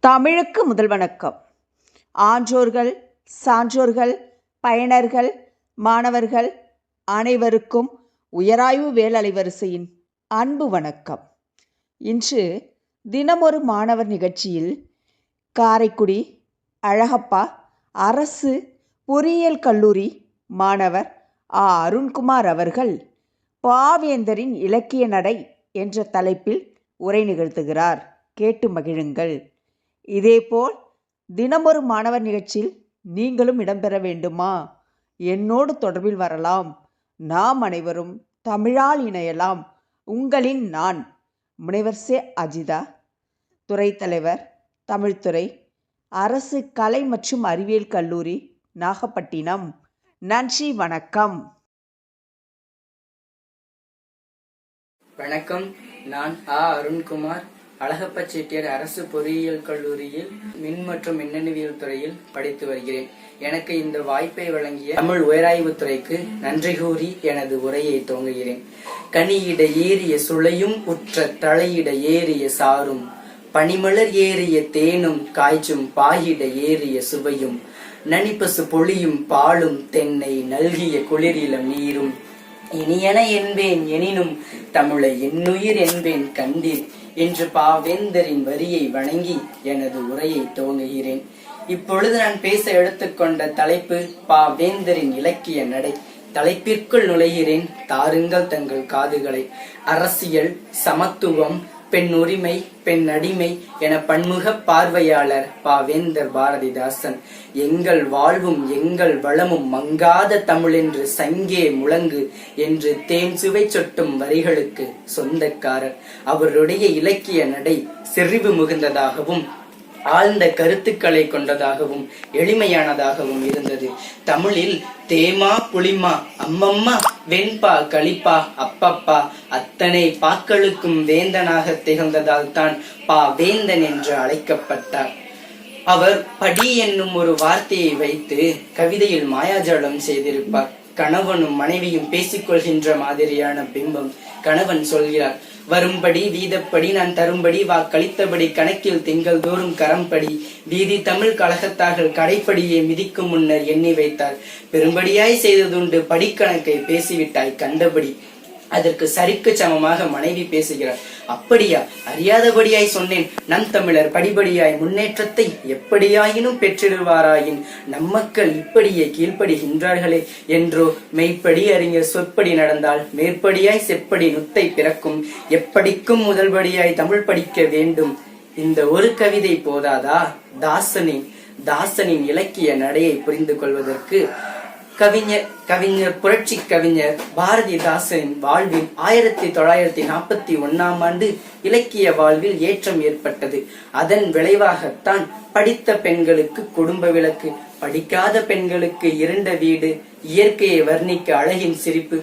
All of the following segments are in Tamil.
தமிழுக்கு முதல் வணக்கம். ஆன்றோர்கள் சான்றோர்கள் பயனர்கள் மாணவர்கள் அனைவருக்கும் உயராய்வு வேலலைவரிசையின் அன்பு வணக்கம். இன்று தினமொரு மாணவர் நிகழ்ச்சியில் காரைக்குடி அழகப்பா அரசு பொறியியல் கல்லூரி மாணவர் ஆ. அருண்குமார் அவர்கள் பாவேந்தரின் இலக்கிய நடை என்ற தலைப்பில் உரை நிகழ்த்துகிறார். கேட்டு மகிழுங்கள். இதேபோல் தினமொரு மாணவர் நிகழ்ச்சியில் நீங்களும் இடம்பெற வேண்டுமா? என்னோடு தொடர்பில் வரலாம். நாம் அனைவரும் தமிழால் இணையலாம். உங்களின் நான் முனைவர் சே. அஜிதா. துறை தலைவர் தமிழ்துறை அரசு கலை மற்றும் அறிவியல் கல்லூரி நாகப்பட்டினம். நன்றி வணக்கம். வணக்கம். நான் ஆ. அருண்குமார். அழகப்ப செட்டியார் அரசு பொறியியல் கல்லூரியில் மின் மற்றும் மின்னணுவியல் துறையில் படித்து வருகிறேன். எனக்கு இந்த வாய்ப்பை வழங்கிய தமிழ் உயராய்வுத் துறைக்கு நன்றி கூறி எனது உரையை துவங்குகிறேன். கனியிட ஏறிய சுளையும் உற்ற தலையிட ஏறிய சாரும் பனிமலர் ஏறிய தேனும் காய்ச்சும் பாயிட ஏறிய சுவையும் நனிப்பசு பொழியும் பாலும் தென்னை நல்கிய குளிரிலம் நீரும். இனியன என்பேன் எனினும் தமிழை என்னுயிர் என்பேன் கண்டீர். என்று பாவேந்தரின் வரியை வணங்கி எனது உரையை துவங்குகிறேன். இப்பொழுது நான் பேச எடுத்துக்கொண்ட தலைப்பு பாவேந்தரின் இலக்கிய நடை. தலைப்பிற்குள் நுழைகிறேன். தாருங்கள் தங்கள் காதுகளை. அரசியல் சமத்துவம் பெண் உரிமை பெண் அடிமை என பன்முக பார்வையாளர் பாவேந்தர் பாரதிதாசன். எங்கள் வாழ்வும் எங்கள் வளமும் மங்காத தமிழென்று சங்கே முழங்கு என்று தேன் சுவை சொட்டும் வரிகளுக்கு சொந்தக்காரர். அவருடைய இலக்கிய நடை செறிவு மிகுந்ததாகவும் ஆழ்ந்த கருத்துக்களை கொண்டதாகவும் எளிமையானதாகவும் இருந்தது. தமிழில் தேமா புளிமா அம்மம்மா வெண்பா களிப்பா அப்பப்பா அத்தனை பாக்களுக்கும் வேந்தனாக திகழ்ந்ததால் தான் பா. வேந்தன் என்று அழைக்கப்பட்டார். அவர் படி என்னும் ஒரு வார்த்தையை வைத்து கவிதையில் மாயாஜாலம் செய்திருப்பார். கணவனும் மனைவியும் பேசிக்கொள்கின்ற மாதிரியான பிம்பம் கணவன் சொல்கிறார். வரும்படி வீதப்படி நான் தரும்படி வா கழித்தபடி கணக்கில் திங்கள் தோறும் கரம்படி. வீதி தமிழ் கழகத்தார்கள் கடைப்படியை மிதிக்கும் முன்னர் எண்ணி வைத்தார். பெரும்படியாய் செய்ததுண்டு படிக்கணக்கை பேசிவிட்டாய் கண்டபடி. அதற்கு சரிக்கு சமமாக மனைவி பேசுகிறார் அப்படியா? அறியாதபடியாய் சொன்னேன். நம் தமிழர் படிபடியாய் முன்னேற்றத்தை எப்படியாயினும் பெற்றிடுவாராயின்? நம்மக்கள் இப்படியே கீழ்ப்படுகின்றார்களே என்றோ மெய்ப்படி அறிஞர் சொற்படி நடந்தால் மேற்படியாய் செப்படி நுத்தை பிறக்கும். எப்படிக்கும் முதல்படியாய் தமிழ் படிக்க வேண்டும். இந்த ஒரு கவிதை போதாதா? தாசனின் தாசனின் இலக்கிய நடையை புரிந்து கொள்வதற்கு கவிஞர் கவிஞர் புரட்சி கவிஞர் பாரதிதாசனின் வாழ்வில் ஆயிரத்தி தொள்ளாயிரத்தி நாற்பத்தி ஒன்னாம் ஆண்டு இலக்கிய வாழ்வில் ஏற்றம் ஏற்பட்டது. அதன் விளைவாகத்தான் படித்த பெண்களுக்கு குடும்ப விளக்கு படிக்காத பெண்களுக்கு இருண்ட வீடு இயற்கையை வர்ணிக்க அழகின் சிரிப்பு.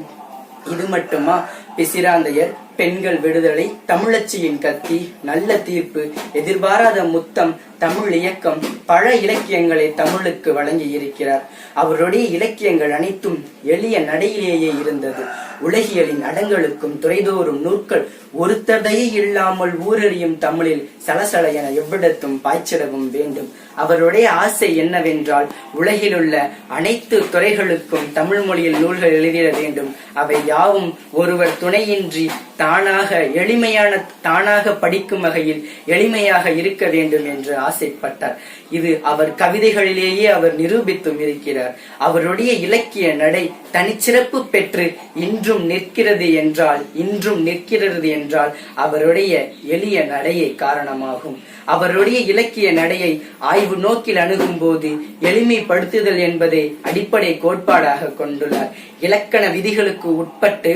இது மட்டுமா? பிசிராந்தையர் பெண்கள் விடுதலை தமிழச்சியின் கத்தி நல்ல தீர்ப்பு எதிர்பாராத முத்தம் தமிழ் இயக்கம் பல இலக்கியங்களை தமிழுக்கு வழங்கி இருக்கிறார் அவருடைய இலக்கியங்கள் அனைத்தும் எளிய நடையிலேயே இருந்தது. உலகியலின் அடங்களுக்கும் துறைதோறும் நூற்கள் ஒரு தடையே இல்லாமல் ஊரறியும் தமிழில் சலசல என எவ்விடத்தும் பாய்ச்சிடவும் வேண்டும். அவருடைய ஆசை என்னவென்றால் உலகிலுள்ள அனைத்து துறைகளுக்கும் தமிழ் மொழியில் நூல்கள் எழுதிட வேண்டும். அவை யாவும் ஒருவர் துணையின்றி தானாக எளிமையான தானாக படிக்கும் வகையில் எளிமையாக இருக்க வேண்டும் என்று ஆசைப்பட்டார். இது அவர் கவிதைகளிலேயே அவர் நிரூபித்தும் இருக்கிறார். அவருடைய இலக்கிய நடை தனிச்சிறப்பு பெற்று இன்றும் நிற்கிறது என்றால் இன்றும் நிற்கிறது என்றால் அவருடைய எளிய நடையை காரணமாகும். அவருடைய இலக்கிய நடையை ஆய்வு நோக்கில் அணுகும் போது எளிமைப்படுத்துதல் என்பதை அடிப்படை கோட்பாடாக கொண்டுள்ளார். இலக்கண விதிகளுக்கு உட்பட்டு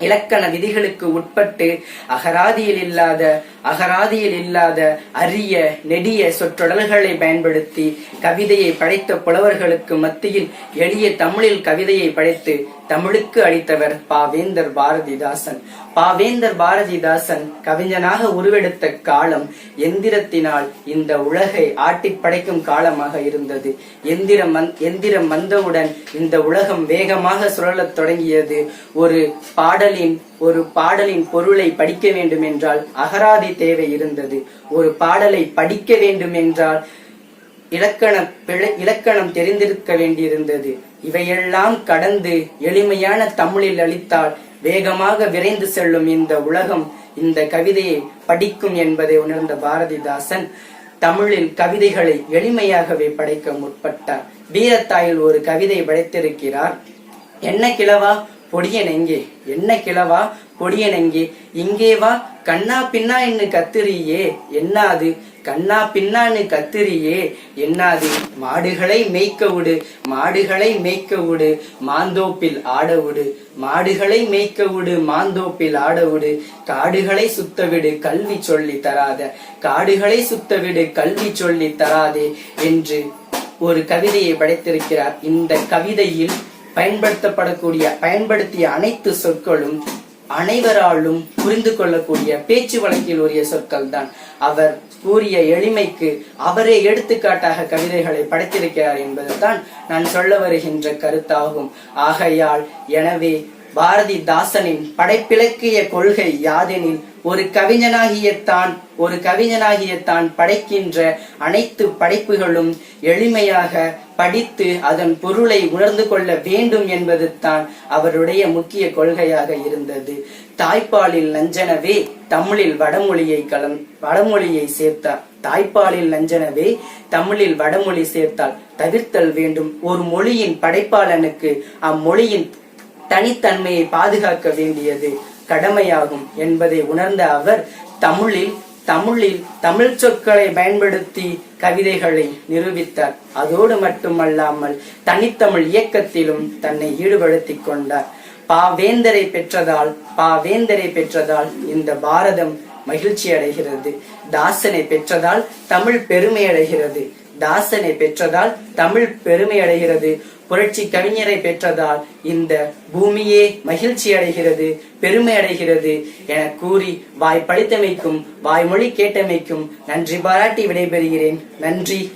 இலக்கண விதிகளுக்கு உட்பட்டு அகராதியில் இல்லாத அகராதியில் இல்லாத அரிய நெடிய சொற்றொடல்களை பயன்படுத்தி கவிதையை படைத்த புலவர்களுக்கு மத்தியில் எளிய தமிழில் கவிதையை படைத்து தமிழுக்கு அளித்தவர் பாவேந்தர் பாரதிதாசன். பாவேந்தர் பாரதிதாசன் கவிஞனாக உருவெடுத்த காலம் எந்திரத்தினால் இந்த உலகை ஆட்டி படைக்கும் காலமாக இருந்தது. எந்திரம் எந்திரம் வந்தவுடன் இந்த உலகம் வேகமாக சுழலத் தொடங்கியது. ஒரு பாடலின் ஒரு பாடலின் பொருளை படிக்க வேண்டும் என்றால் அகராதி தேவை இருந்தது. ஒரு பாடலை படிக்க வேண்டும் என்றால் இலக்கண பிழை இலக்கணம் தெரிந்திருக்க வேண்டியிருந்தது. இவையெல்லாம் கடந்து எளிமையான தமிழில் அளித்தால் வேகமாக விரைந்து செல்லும் இந்த உலகம் இந்த கவிதையை படிக்கும் என்பதை உணர்ந்த பாரதிதாசன் தமிழில் கவிதைகளை எளிமையாகவே படைக்க முற்பட்டார். வீரத்தாயில் ஒரு கவிதை படைத்திருக்கிறார். என்ன கிழவா பொடியனெங்கே? என்ன கிழவா? பொடியன் இங்கே வா. கண்ணா பின்னா என்று கத்திரியே. என்னாது? கண்ணா பின்னான்னு கத்திரியே. என்னாது? மாடுகளை மேய்க்க விடு. மாடுகளை மேய்க்க விடு. மாந்தோப்பில் ஆட விடு. மாடுகளை மேய்க்க விடு. மாந்தோப்பில் ஆட விடு. காடுகளை சுத்த விடு. கல்வி சொல்லி தராத. காடுகளை சுத்த விடு. கல்வி சொல்லி தராதே என்று ஒரு கவிதையை படைத்திருக்கிறார். இந்த கவிதையில் பயன்படுத்தப்படக்கூடிய பயன்படுத்திய அனைத்து சொற்களும் அனைவராலும் புரிந்து கொள்ளக்கூடிய பேச்சு வழக்கில் உரிய சொற்கள் தான் அவர் கூறிய எளிமைக்கு அவரே எடுத்துக்காட்டாக கவிதைகளை படைத்திருக்கிறார் என்பதுதான் நான் சொல்ல வருகின்ற கருத்தாகும். ஆகையால் எனவே பாரதிதாசனின் படைப்பிலக்கிய கொள்கை யாதெனில் ஒரு கவிஞனாகியத்தான் ஒரு கவிஞனாகியத்தான் படைக்கின்ற அனைத்து படைப்புகளும் எளிமையாக படித்து அதன் பொருளை உணர்ந்து கொள்ள வேண்டும் என்பது தான் அவருடைய முக்கிய கொள்கையாக இருந்தது. தாய்ப்பாலில் லஞ்சனவே தமிழில் வடமொழியை கலந் வடமொழியை சேர்த்தார். தாய்ப்பாலில் லஞ்சனவே தமிழில் வடமொழி சேர்த்தால் தவிர்த்தல் வேண்டும். ஒரு மொழியின் படைப்பாளனுக்கு அம்மொழியின் தனித்தன்மையை பாதுகாக்க வேண்டியது கடமையாகும் என்பதை உணர்ந்த அவர் தமிழில் தமிழில் தமிழ் சொற்களை பயன்படுத்தி கவிதைகளை நிரூபித்தார். அதோடு மட்டுமல்லாமல் தனித்தமிழ் இயக்கத்திலும் தன்னை ஈடுபடுத்திக் கொண்டார். பாவேந்தரை பெற்றதால் பாவேந்தரை பெற்றதால் இந்த பாரதம் மகிழ்ச்சி அடைகிறது தாசனை பெற்றதால் தமிழ் பெருமை அடைகிறது தாசனை பெற்றதால் தமிழ் பெருமை அடைகிறது. புரட்சி கவிஞரை பெற்றதால் இந்த பூமியே மகிழ்ச்சி அடைகிறது பெருமை அடைகிறது என கூறி வாய் படித்தமைக்கும் வாய்மொழி கேட்டமைக்கும் நன்றி பாராட்டி விடைபெறுகிறேன். நன்றி.